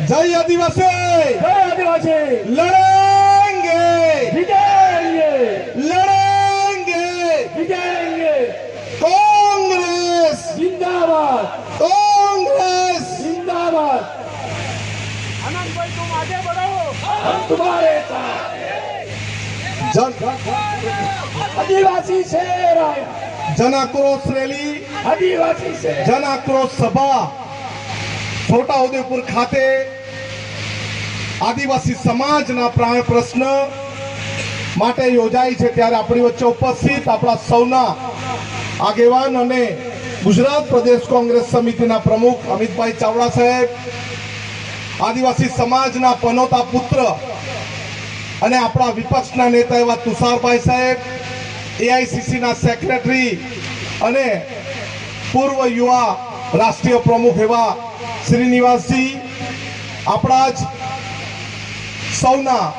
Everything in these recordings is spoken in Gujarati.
જય આદિવાસી જય આદિવાસી લડેંગે જીતેંગે લડેંગે જીતેંગે કોંગ્રેસ જિંદાબાદ કોંગ્રેસ જિંદાબાદ આનંદભાઈ તું આગે બઢાઓ હમ તુમ્હારે સાથ આદિવાસી શેર જન આક્રોશ રેલી આદિવાસી છે જન આક્રોશ સભા છોટાઉદેપુર ખાતે આદિવાસી સમાજના પ્રાણ પ્રશ્ન માટે યોજાઈ છે. ત્યારે આપણી વચ્ચે ઉપસ્થિત આપણા સૌના આગેવાન અને ગુજરાત પ્રદેશ કોંગ્રેસ સમિતિના પ્રમુખ અમિતભાઈ ચાવડા સાહેબ, આદિવાસી સમાજના પનોતા પુત્ર અને આપણા વિપક્ષના નેતા એવા તુષારભાઈ સાહેબ, એઆઈસીસીના સેક્રેટરી અને પૂર્વ યુવા રાષ્ટ્રીય પ્રમુખ એવા શ્રીનિવાસજી, આપણા જ સૌના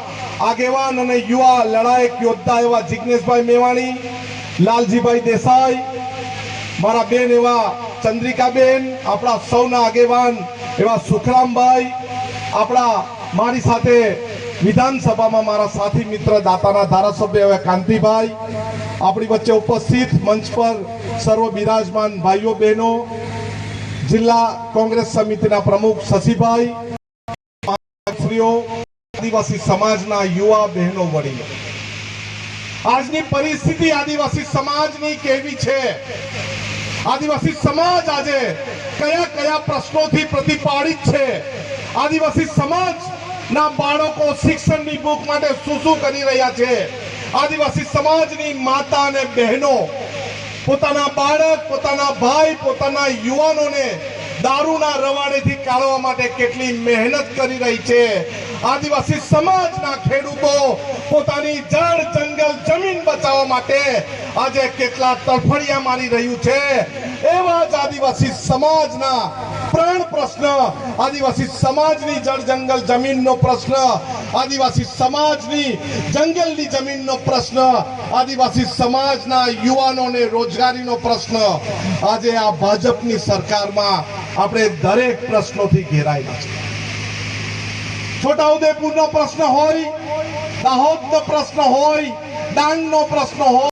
આગેવાન અને યુવા લડાયક યોદ્ધા એવા જિજ્ઞેશભાઈ મેવાણી, લાલજીભાઈ દેસાઈ, મારા બેન એવા ચંદ્રિકાબેન, આપણા સૌના આગેવાન એવા સુખરામભાઈ, આપણા મારી સાથે વિધાનસભામાં મારા સાથી મિત્ર દાતાના ધારાસભ્ય એવા કાંતિભાઈ, આપણી વચ્ચે ઉપસ્થિત મંચ પર સર્વ બિરાજમાન ભાઈઓ બહેનો જિલ્લા કોંગ્રેસ સમિતિના પ્રમુખ શશીભાઈ શ્રીઓ આદિવાસી સમાજના યુવા બહેનો વડીલો. આજની પરિસ્થિતિ આદિવાસી સમાજની કેવી છે? આદિવાસી સમાજ આજે કયા કયા પ્રશ્નોથી પ્રતિપાડિત છે? આદિવાસી સમાજ ના બાળકો શિક્ષણની ભૂખ માટે શું શું કરી રહ્યા છે? આદિવાસી સમાજની માતા અને બહેનો પોતાના બાળક, પોતાના ભાઈ, પોતાના યુવાનોને દારૂના રવાડેથી કાઢવા માટે કેટલી મહેનત કરી રહી છે. આદિવાસી સમાજના ખેડૂતો પોતાની જળ જંગલ જમીન બચાવવા માટે આજે કેટલા તડફડિયા મારી રહ્યું છે. એવા જ આદિવાસી સમાજના પ્રાણ પ્રશ્ન, આદિવાસી સમાજની જળ જંગલ જમીનનો પ્રશ્ન આદિવાસી સમાજની જંગલની જમીનનો પ્રશ્ન, આદિવાસી સમાજના યુવાનોને રોજગારીનો પ્રશ્ન. આજે આ ભાજપની સરકારમાં આપણે દરેક પ્રશ્નોથી ઘેરાયેલા છે છોટાઉદેપુરનો પ્રશ્ન હોય, દાહોદનો પ્રશ્ન હોય, ડાંગનો પ્રશ્ન હોય,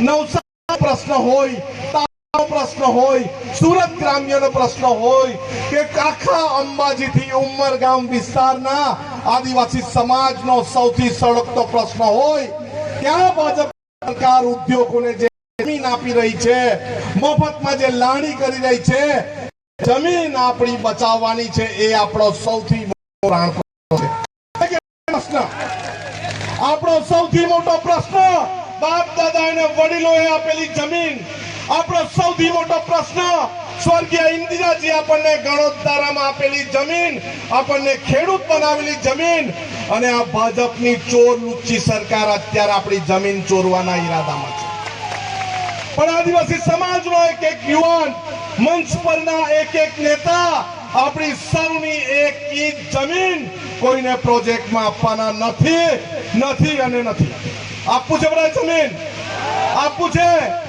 નવસારીનો પ્રશ્ન હોય પ્રશ્ન હોય, સુરત ગ્રામ્યનો પ્રશ્ન હોય કે આખા અંબાજીથી ઉમરગામ વિસ્તારના આદિવાસી સમાજનો સૌથી સળગતો પ્રશ્ન હોય, ક્યાં ભાજપ સરકાર ઉદ્યોગોને જે જમીન આપી રહી છે, મફતમાં જે લાણી કરી રહી છે, જમીન આપણી બચાવવાની છે એ આપણો સૌથી મોટો પ્રશ્ન? આપણો સૌથી મોટો પ્રશ્ન, બાપ દાદા અને વડીલોએ આપેલી જમીન. આપણો સૌથી મોટો પ્રશ્ન સ્વર્ગીય ઇન્દિરાજી આપણને ગણોત્તરામાં આપેલી જમીન, આપણને ખેડૂત બનાવેલી જમીન અને આ ભાજપની ચોર લુચ્ચી સરકાર અત્યારે આપણી જમીન ચોરવાના ઈરાદામાં છે. પણ આદિવાસી સમાજનો એક એક યુવાન, મંચ પરના એક એક નેતા, આપણી સૌની એક ઈંચ જમીન કોઈને પ્રોજેક્ટમાં આપવાના નથી નથી અને નથી. આપવું છે બધા જમીન? આપવું છે?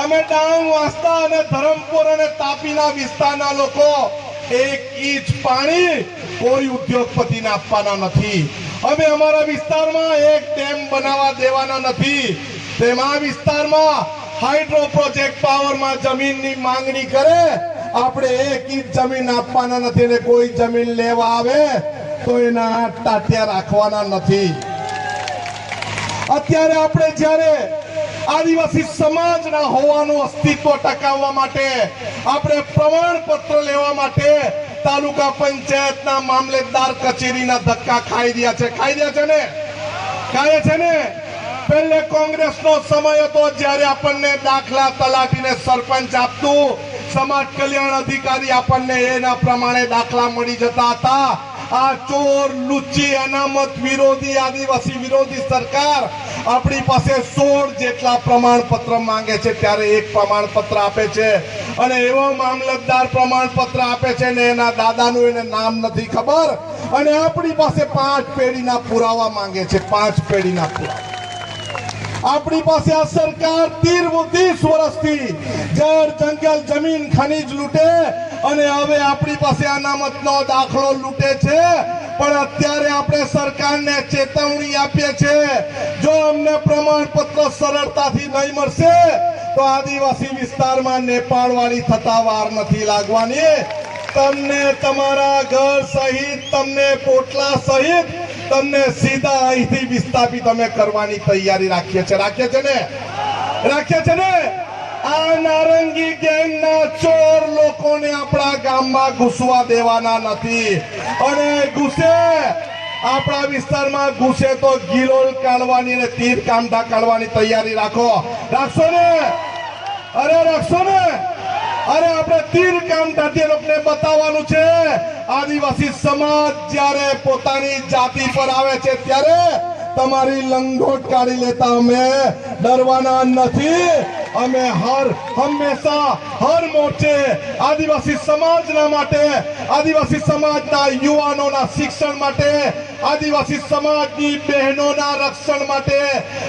અમે ડાંગ, વાંસદા અને ધરમપુર અને તાપીના વિસ્તારના લોકો એક ઇંચ પાણી કોઈ ઉદ્યોગપતિને આપવાના નથી. અમે અમારા વિસ્તારમાં એક ડેમ બનાવવા દેવાના નથી. તેમાં વિસ્તારમાં હાઇડ્રો પ્રોજેક્ટ પાવરમાં જમીનની માંગણી કરે, આપણે એક ઇંચ જમીન આપવાના નથી ને કોઈ જમીન લેવા આવે, તો એના હાથ ટાટિયા રાખવાના નથી. અત્યારે આપણે જ્યારે આદિવાસી સમાજના હોવાનું અસ્તિત્વ ટકાવવા માટે, આપણે પ્રમાણપત્ર લેવા માટે તાલુકા પંચાયતના મામલેદાર કચેરીના ધક્કા ખાઈ રહ્યા છે. ખાઈ રહ્યા છે ને? ખાય છે ને? પહેલે કોંગ્રેસનો સમય હતો, જ્યારે આપણને દાખલા તલાટીને સરપંચ આપતું, સમાજ કલ્યાણ અધિકારી આપણને એના પ્રમાણે દાખલા મળી જતા હતા. આ ચોર, લુચ્ચી, અનામત વિરોધી, આદિવાસી વિરોધી સરકાર આપણી પાસે સોળ જેટલા પ્રમાણપત્ર માંગે છે ત્યારે એક પ્રમાણપત્ર આપે છે. અને એવો મામલતદાર પ્રમાણપત્ર આપે છે ને એના દાદાનું એને નામ નથી ખબર. અને આપણી પાસે પાંચ પેઢીના પુરાવા માંગે છે. પાંચ પેઢીના પુરાવા. આપણી પાસે આ સરકાર તીર ત્રીસ વર્ષથી જળ, જંગલ, જમીન, ખનીજ લૂંટે. અને હવે આપણી પાસે અનામતનો દાખલો લૂંટે છે. પણ અત્યારે આપણે સરકારને ચેતવણી આપીએ છીએ, જો અમને પ્રમાણપત્ર સરળતાથી નહીં મળશે, તો આદિવાસી વિસ્તારમાં નેપાળવાળી થતા વાર નથી લાગવાની. તમને તમારા ઘર સહિત, તમને પોટલા સહિત, તમને સીધા અહીંથી વિસ્થાપિત અમે કરવાની તૈયારી રાખીએ છીએ. રાખીએ છીએ ને? રાખીએ છીએ ને? આ નારંગી ગેંગના ચોર લોકોને આપણા ગામમાં ઘૂસવા દેવાના નથી. અને ઘૂસે. આપણા વિસ્તારમાં ઘૂસે તો ગિલોલ કાઢવાની અને તીર કામઠા કાઢવાની તૈયારી રાખો. રાખશો ને? અરે રાખશો ને? અરે આપણે તીર કામઠાથી લોકોને બતાવવાનું છે. આદિવાસી સમાજ જ્યારે પોતાની જાતિ પર આવે છે ત્યારે તમારી લંગોટ કાઢી લેતા અમે ડરવાના નથી. અમે હર હંમેશા હર મોરચે આદિવાસી સમાજના માટે, આદિવાસી સમાજના યુવાનોના શિક્ષણ માટે, આદિવાસી સમાજની બહેનોના રક્ષણ માટે,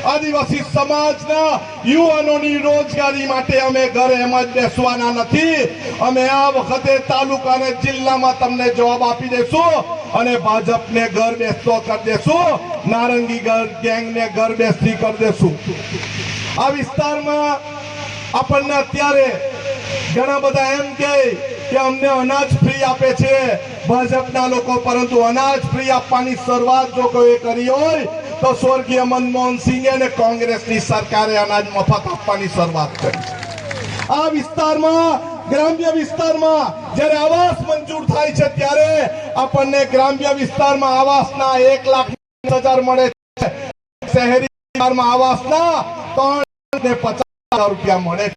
આદિવાસી સમાજના યુવાનોની રોજગારી માટે અમે ઘરે એમ જ બેસવાના નથી. અમે આ વખતે તાલુકા અને જિલ્લામાં તમને જવાબ આપી દેશું અને ભાજપને ઘર બેસતો કરી દેશું નારંગી ગેંગને ઘર બેસતી કરી દેશું આ વિસ્તારમાં આપણને અત્યારે ઘણા બધા એમ કે અમને અનાજ ફ્રી આપે છે. ભાજપના લોકો, પરંતુ અનાજ ફ્રી આપવાની શરૂઆત જો કોઈ કરી હોય, તો સ્વર્ગીય મનમોહન સિંહ અને કોંગ્રેસની સરકારે અનાજ મફત આપવાની શરૂઆત કરી. આ વિસ્તારમાં, ગ્રામ્ય વિસ્તારમાં જ્યારે આવાસ મંજૂર થાય છે, ત્યારે આપણને ગ્રામ્ય વિસ્તારમાં આવાસના એક લાખ હજાર મળે છે. શહેરી વિસ્તારમાં આવાસના ત્રણ ને પચાસ રૂપિયા મળે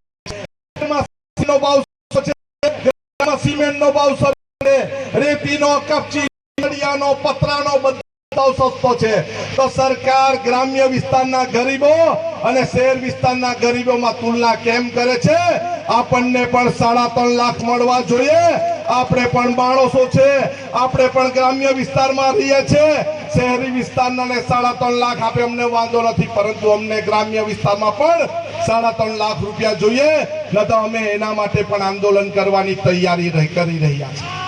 પતરાનો બધો સસ્તો છે. તો સરકાર ગ્રામ્ય વિસ્તારના ગરીબો અને શહેર વિસ્તારના ગરીબોમાં તુલના કેમ કરે છે? આપણને પણ સાડા ત્રણ લાખ મળવા જોઈએ. આપણે પણ માણસો છે. આપણે પણ ગ્રામ્ય વિસ્તારમાં રહીએ છીએ શહેરી વિસ્તારના સાડા ત્રણ લાખ આપે અમને વાંધો નથી, પરંતુ અમને ગ્રામ્ય વિસ્તારમાં પણ સાડા ત્રણ લાખ રૂપિયા જોઈએ. ન તો અમે એના માટે પણ આંદોલન કરવાની તૈયારી કરી રહ્યા છીએ.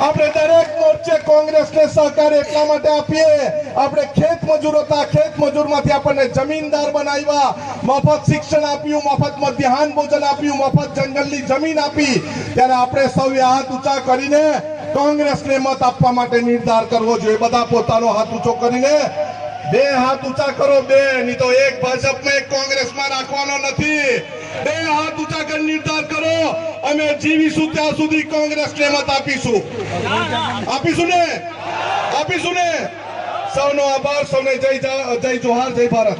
આપણે દરેક મોરચે કોંગ્રેસને સહકાર એટલા માટે આપીએ. આપણે ખેત મજૂર હતા, ખેત મજૂરમાંથી આપણને જમીનદાર બનાવ્યા. મફત શિક્ષણ આપ્યું, મફત મધ્યાહન ભોજન આપ્યું, મફત જંગલની જમીન આપી. ત્યારે આપણે સૌએ હાથ ઊંચા કરીને કોંગ્રેસને મત આપવા માટે નિર્ધાર કરવો જોઈએ. બધા પોતાનો હાથ ઊંચો કરીને બે હાથ ઊંચા કરો, બે. નહીં તો એક ભાજપમાં, એક કોંગ્રેસમાં રાખવાનો નથી. બે હાથ ઊંચા કરી નિર્ધાર કરો. અમે જીવીશું ત્યાં સુધી કોંગ્રેસને મત આપીશું. આપીશું ને? આપીશું ને? સૌનો આભાર, સૌને જય જય જોહાર, જય ભારત.